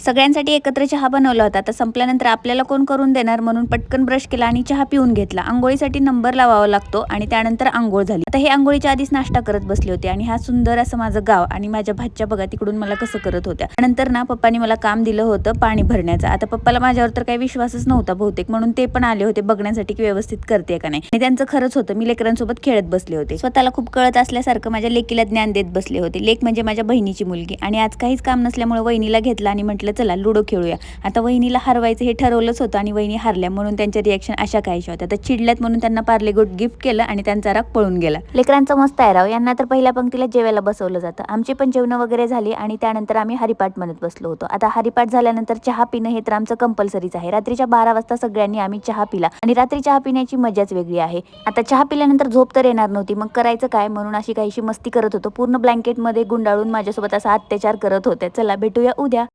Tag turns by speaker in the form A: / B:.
A: सगळ्यांसाठी एकत्र चहा बनवला होता. तर संपल्यानंतर आपल्याला कोण करून देणार म्हणून पटकन ब्रश केला आणि चहा पिऊन घेतला. आंघोळीसाठी नंबर लावावा लागतो आणि त्यानंतर आंघोळ झाली. आता हे आंघोळीच्या आधीच नाश्ता करत बसले होते आणि हा सुंदर असं माझं गाव आणि माझ्या भाच्या बघा तिकडून मला कसं करत होत्या. नंतर ना पप्पानी मला काम दिलं होतं पाणी भरण्याचं. आता पप्पाला माझ्यावर तर काही विश्वासच नव्हता बहुतेक. म्हणून ते पण आले होते बघण्यासाठी की व्यवस्थित करते का नाही. आणि त्यांचं खरंच होतं. मी लेकरांसोबत खेळत बसले होते. स्वतःला खूप कळत असल्यासारखं माझ्या लेकीला ज्ञान देत बसले होते. लेक म्हणजे माझ्या बहिणीची मुलगी. आणि आज काहीच काम नसल्यामुळे वहिनीला घेतला आणि म्हटलं म्हटलं चला लुडो खेळूया. आता वहिनीला हरवायचं हे ठरवलंच होतं आणि वहिनी हरल्या म्हणून त्यांच्या रिॲक्शन अशा काहीशा होत्या. तर चिडल्यात म्हणून त्यांना पार्ले गुड गिफ्ट केलं आणि त्यांचा राग पळून गेला. लेकरांचा मस्त आहे राव. यांना तर पहिल्या पंक्तीला जेवायला बसवलं जातं. आमची पण जेवणं वगैरे झाली आणि त्यानंतर आम्ही हरिपाठ म्हणत बसलो होतो. आता हरिपाठ झाल्यानंतर चहा पिणं हे तर आमचं कंपल्सरीच आहे. रात्रीच्या बारा वाजता सगळ्यांनी आम्ही चहा पिला आणि रात्री चहा पिण्याची मजाच वेगळी आहे. आता चहा पिल्यानंतर झोप तर येणार नव्हती. मग करायचं काय? म्हणून अशी काहीशी मस्ती करत होतो. पूर्ण ब्लँकेटमध्ये गुंडाळून माझ्यासोबत असा अत्याचार करत होते चला भेटूया उद्या.